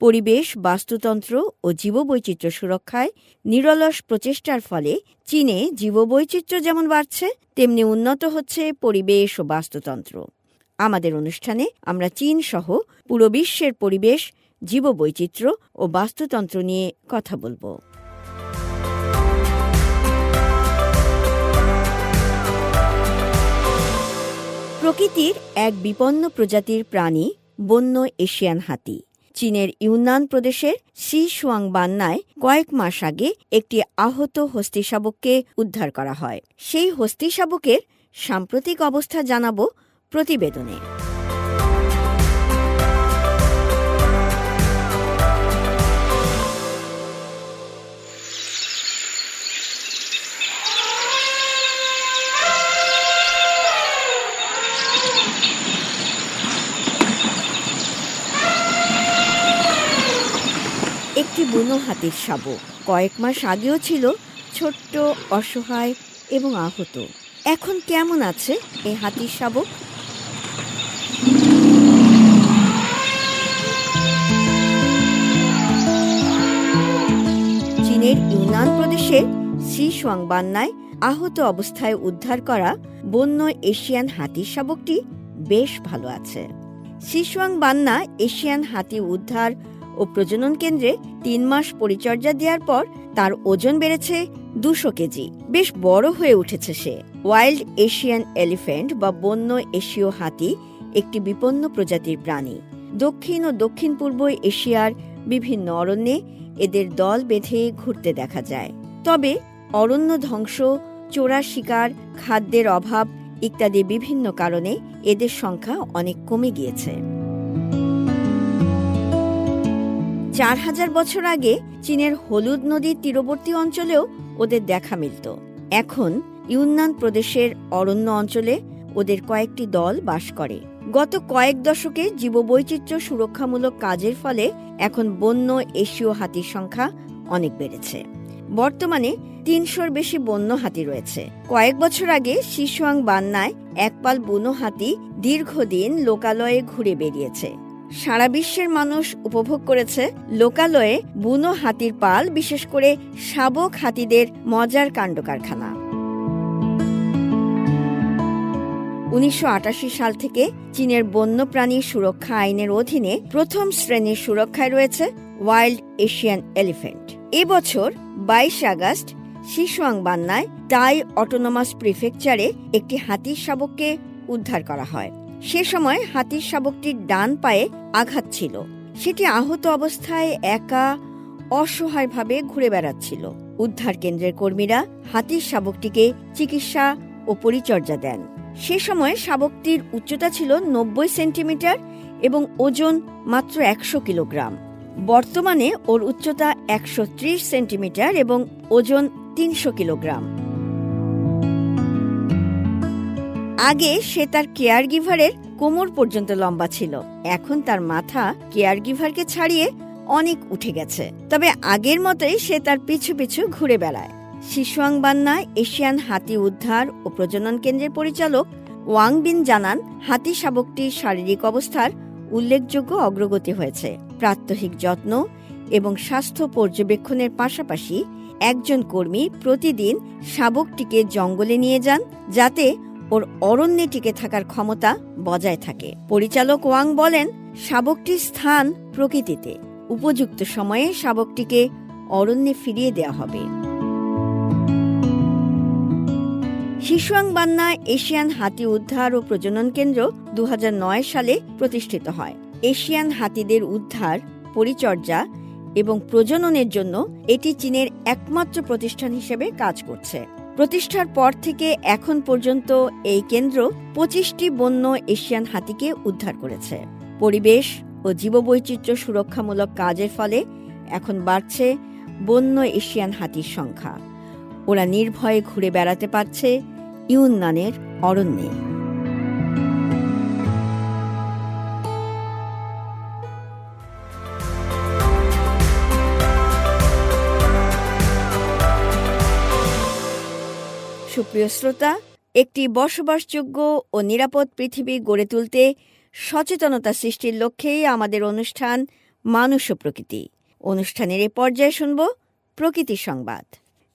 পরিবেশ, বাস্তুতন্ত্র ও জীববৈচিত্র্য সুরক্ষায় নিরলস প্রচেষ্টার ফলে চীনে জীববৈচিত্র্য যেমন বাড়ছে, তেমনি উন্নত হচ্ছে পরিবেশ ও বাস্তুতন্ত্র। আমাদের অনুষ্ঠানে আমরা চীন সহ পুরো বিশ্বের পরিবেশ, জীববৈচিত্র্য ও বাস্তুতন্ত্র নিয়ে কথা বলব। প্রকৃতির এক বিপন্ন প্রজাতির প্রাণী বন্য এশিয়ান হাতি। চীনের ইউনান প্রদেশের সি সুয়াং বান্নায় কয়েক মাস আগে একটি আহত হস্তি শাবককে উদ্ধার করা হয়। সেই হস্তি শাবকের সাম্প্রতিক অবস্থা জানাব প্রতিবেদনে। হাতির শাবক কয়েক মাস আগেও ছিল ছোট্ট, অসহায় এবং আহত। এখন কেমন আছে এই হাতির শাবক চীনের ইউনান প্রদেশের শিশুয়াং বান্নায় আহত অবস্থায় উদ্ধার করা বন্য এশিয়ান হাতির শাবকটি বেশ ভালো আছে। শিশুয়াং বান্না এশিয়ান হাতি উদ্ধার ও প্রজনন কেন্দ্রে তিন মাস পরিচর্যা দেওয়ার পর তার ওজন বেড়েছে দুশো কেজি। বেশ বড় হয়ে উঠেছে সে। ওয়াইল্ড এশিয়ান এলিফ্যান্ট বা বন্য এশীয় হাতি একটি বিপন্ন প্রজাতির প্রাণী। দক্ষিণ ও দক্ষিণ পূর্ব এশিয়ার বিভিন্ন অরণ্যে এদের দল বেঁধে ঘুরতে দেখা যায়। তবে অরণ্য ধ্বংস চোরা শিকার, খাদ্যের অভাব ইত্যাদি বিভিন্ন কারণে এদের সংখ্যা অনেক কমে গিয়েছে। চার হাজার বছর আগে চীনের হলুদ নদীর তীরবর্তী অঞ্চলেও ওদের দেখা মিলত। এখন ইউনান প্রদেশের অরণ্য অঞ্চলে ওদের কয়েকটি দল বাস করে। গত কয়েক দশকে জীববৈচিত্র্য সুরক্ষামূলক কাজের ফলে এখন বন্য এশীয় হাতির সংখ্যা অনেক বেড়েছে। বর্তমানে তিনশোর বেশি বন্য হাতি রয়েছে। কয়েক বছর আগে শিশুয়াং বান্নায় একপাল বুনো হাতি দীর্ঘদিন লোকালয়ে ঘুরে বেরিয়েছে সারা বিশ্বের মানুষ উপভোগ করেছে লোকালয়ে বুনো হাতির পাল, বিশেষ করে শাবক হাতিদের মজার কাণ্ড কারখানা উনিশশো আটাশি সাল থেকে চীনের বন্যপ্রাণী সুরক্ষা আইনের অধীনে প্রথম শ্রেণির সুরক্ষায় রয়েছে ওয়াইল্ড এশিয়ান এলিফ্যান্ট এবছর বাইশ আগস্ট শিশুয়াং বান্নায় টাই অটোনোমাস প্রিফেকচারে একটি হাতির শাবককে উদ্ধার করা হয়। সে সময় হাতির শাবকটির ডান পায়ে আঘাত ছিল। সেটি আহত অবস্থায় একা, অসহায়ভাবে ঘুরে বেড়াচ্ছিল। উদ্ধার কেন্দ্রের কর্মীরা হাতির শাবকটিকে চিকিৎসা ও পরিচর্যা দেন। সে সময় শাবকটির উচ্চতা ছিল নব্বই সেন্টিমিটার এবং ওজন মাত্র একশো কিলোগ্রাম। বর্তমানে ওর উচ্চতা একশো ত্রিশ সেন্টিমিটার এবং ওজন তিনশো কিলোগ্রাম। আগে সে তার কেয়ার গিভারের কোমর পর্যন্ত লম্বা ছিল। এখন তার মাথা কেয়ার গিভারকে ছাড়িয়ে অনেক উঠে গেছে। তবে আগের মতোই সে তার পিছু পিছু ঘুরে বেড়ায়। শিশুয়াং বান্না এশিয়ান হাতি উদ্ধার ও প্রজনন কেন্দ্রের পরিচালক ওয়াং বিন জানান, হাতি শাবকটির শারীরিক অবস্থার উল্লেখযোগ্য অগ্রগতি হয়েছে। প্রাত্যহিক যত্ন এবং স্বাস্থ্য পর্যবেক্ষণের পাশাপাশি একজন কর্মী প্রতিদিন শাবকটিকে জঙ্গলে নিয়ে যান যাতে ওর অরণ্যে টিকে থাকার ক্ষমতা বজায় থাকে। পরিচালক ওয়াং বলেন শাবকটির স্থান প্রকৃতিতে। উপযুক্ত সময়ে শাবকটিকে অরণ্যে ফিরিয়ে দেওয়া হবে। শিশুয়াং বান্না এশিয়ান হাতি উদ্ধার ও প্রজনন কেন্দ্র দু হাজার নয় সালে প্রতিষ্ঠিত হয়। এশিয়ান হাতিদের উদ্ধার, পরিচর্যা এবং প্রজননের জন্য এটি চীনের একমাত্র প্রতিষ্ঠান হিসেবে কাজ করছে। প্রতিষ্ঠার পর থেকে এখন পর্যন্ত এই কেন্দ্র পঁচিশটি বন্য এশিয়ান হাতিকে উদ্ধার করেছে। পরিবেশ ও জীববৈচিত্র্য সুরক্ষামূলক কাজের ফলে এখন বাড়ছে বন্য এশিয়ান হাতির সংখ্যা। ওরা নির্ভয়ে ঘুরে বেড়াতে পারছে ইউন্নানের অরণ্যে। সুপ্রিয় শ্রোতা, একটি বসবাসযোগ্য ও নিরাপদ পৃথিবী গড়ে তুলতে সচেতনতা সৃষ্টির লক্ষ্যেই আমাদের অনুষ্ঠান মানুষ ও প্রকৃতি। অনুষ্ঠানের এ পর্যায়ে শুনব প্রকৃতি সংবাদ।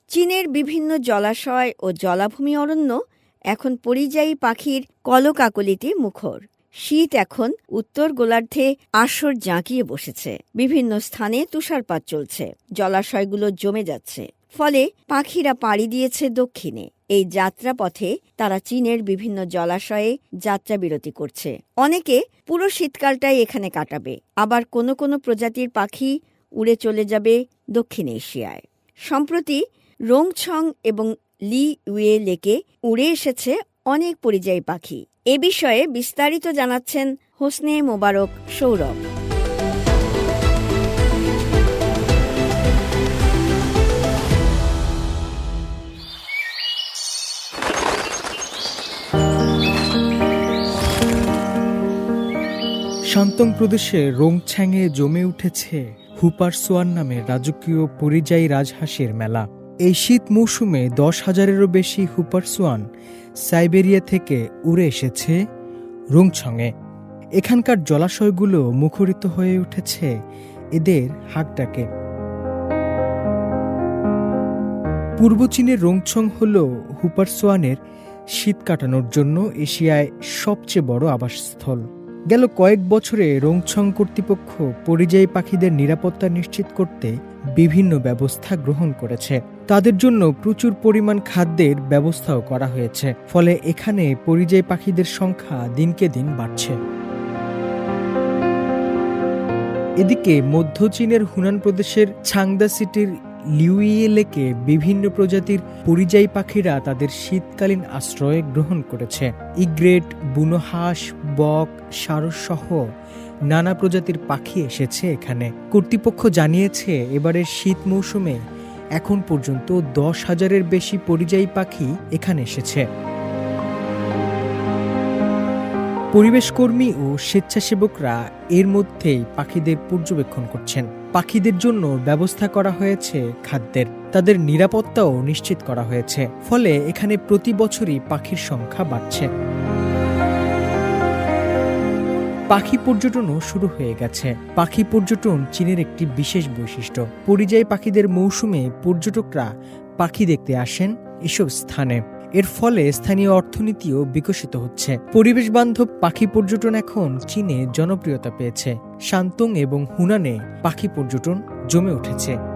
চীনের বিভিন্ন জলাশয় ও জলাভূমি অরণ্য এখন পরিযায়ী পাখির কলকাকলিতে মুখর। শীত এখন উত্তর গোলার্ধে আসর জাঁকিয়ে বসেছে। বিভিন্ন স্থানে তুষারপাত চলছে। জলাশয়গুলো জমে যাচ্ছে। ফলে পাখিরা পাড়ি দিয়েছে দক্ষিণে। এই যাত্রাপথে তারা চীনের বিভিন্ন জলাশয়ে যাত্রা বিরতি করছে। অনেকে পুরো শীতকালটাই এখানে কাটাবে। আবার কোনো কোনো প্রজাতির পাখি উড়ে চলে যাবে দক্ষিণ এশিয়ায়। সম্প্রতি রোংছং এবং লি উয়ে লেকে উড়ে এসেছে অনেক পরিযায়ী পাখি। এ বিষয়ে বিস্তারিত জানাচ্ছেন হোসনে মোবারক সৌরভ। শান্তং প্রদেশে রোংছ্যাংয়ে জমে উঠেছে হুপারসোয়ান নামে রাজকীয় পরিযায়ী রাজহাঁসের মেলা। এই শীত মৌসুমে দশ হাজারেরও বেশি হুপারসোয়ান সাইবেরিয়া থেকে উড়ে এসেছে রোংছংয়ে এখানকার জলাশয়গুলো মুখরিত হয়ে উঠেছে এদের হাকডাকে পূর্ব চীনের রোংছং হল হুপারসোয়ানের শীত কাটানোর জন্য এশিয়ায় সবচেয়ে বড় আবাসস্থল। গেল কয়েক বছরে রোংছং কর্তৃপক্ষ পরিযায়ী পাখিদের নিরাপত্তা নিশ্চিত করতে বিভিন্ন ব্যবস্থা গ্রহণ করেছে। তাদের জন্য প্রচুর পরিমাণ খাদ্যের ব্যবস্থাও করা হয়েছে, ফলে এখানে পরিযায়ী পাখিদের সংখ্যা দিনকে দিন বাড়ছে। এদিকে মধ্য চীনের হুনান প্রদেশের ছাংদা সিটির লিউইয়ে লেকে বিভিন্ন প্রজাতির পরিযায়ী পাখিরা তাদের শীতকালীন আশ্রয় গ্রহণ করেছে। ইগ্রেট বুনো হাঁস বক সারস সহ নানা প্রজাতির পাখি এসেছে এখানে। কর্তৃপক্ষ জানিয়েছে, এবারের শীত মৌসুমে এখন পর্যন্ত দশ হাজারের বেশি পরিযায়ী পাখি এখানে এসেছে। পরিবেশকর্মী ও স্বেচ্ছাসেবকরা এর মধ্যেই পাখিদের পর্যবেক্ষণ করছেন। পাখিদের জন্য ব্যবস্থা করা হয়েছে খাদ্যের। তাদের নিরাপত্তাও নিশ্চিত করা হয়েছে। ফলে এখানে প্রতি বছরই পাখির সংখ্যা বাড়ছে। পাখি পর্যটনও শুরু হয়ে গেছে। পাখি পর্যটন চীনের একটি বিশেষ বৈশিষ্ট্য। পরিযায়ী পাখিদের মৌসুমে পর্যটকরা পাখি দেখতে আসেন এসব স্থানে। এর ফলে স্থানীয় অর্থনীতিও বিকশিত হচ্ছে। পরিবেশ বান্ধব পাখি পর্যটন এখন চীনে জনপ্রিয়তা পেয়েছে। শান্তং এবং হুনানে পাখি পর্যটন জমে উঠেছে।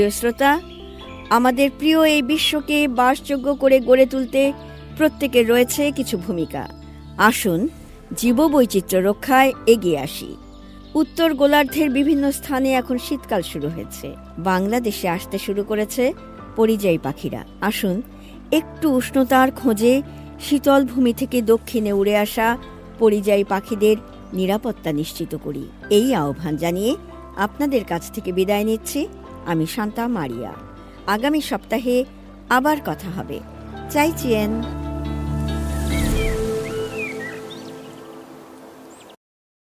সুপ্রিয় শ্রোতা, আমাদের প্রিয় এই বিশ্বকে বাসযোগ্য করে গড়ে তুলতে প্রত্যেকের রয়েছে কিছু ভূমিকা। আসুন জীববৈচিত্র্য রক্ষায় এগিয়ে আসি। উত্তর গোলার্ধের বিভিন্ন স্থানে এখন শীতকাল শুরু হয়েছে। বাংলাদেশে আসতে শুরু করেছে পরিযায়ী পাখিরা। আসুন একটু উষ্ণতার খোঁজে শীতল ভূমি থেকে দক্ষিণে উড়ে আসা পরিযায়ী পাখিদের নিরাপত্তা নিশ্চিত করি। এই আহ্বান জানিয়ে আপনাদের কাছ থেকে বিদায় নিচ্ছি। আমি শান্তা মারিয়া। আগামী সপ্তাহে আবার কথা হবে। চাইচিয়েন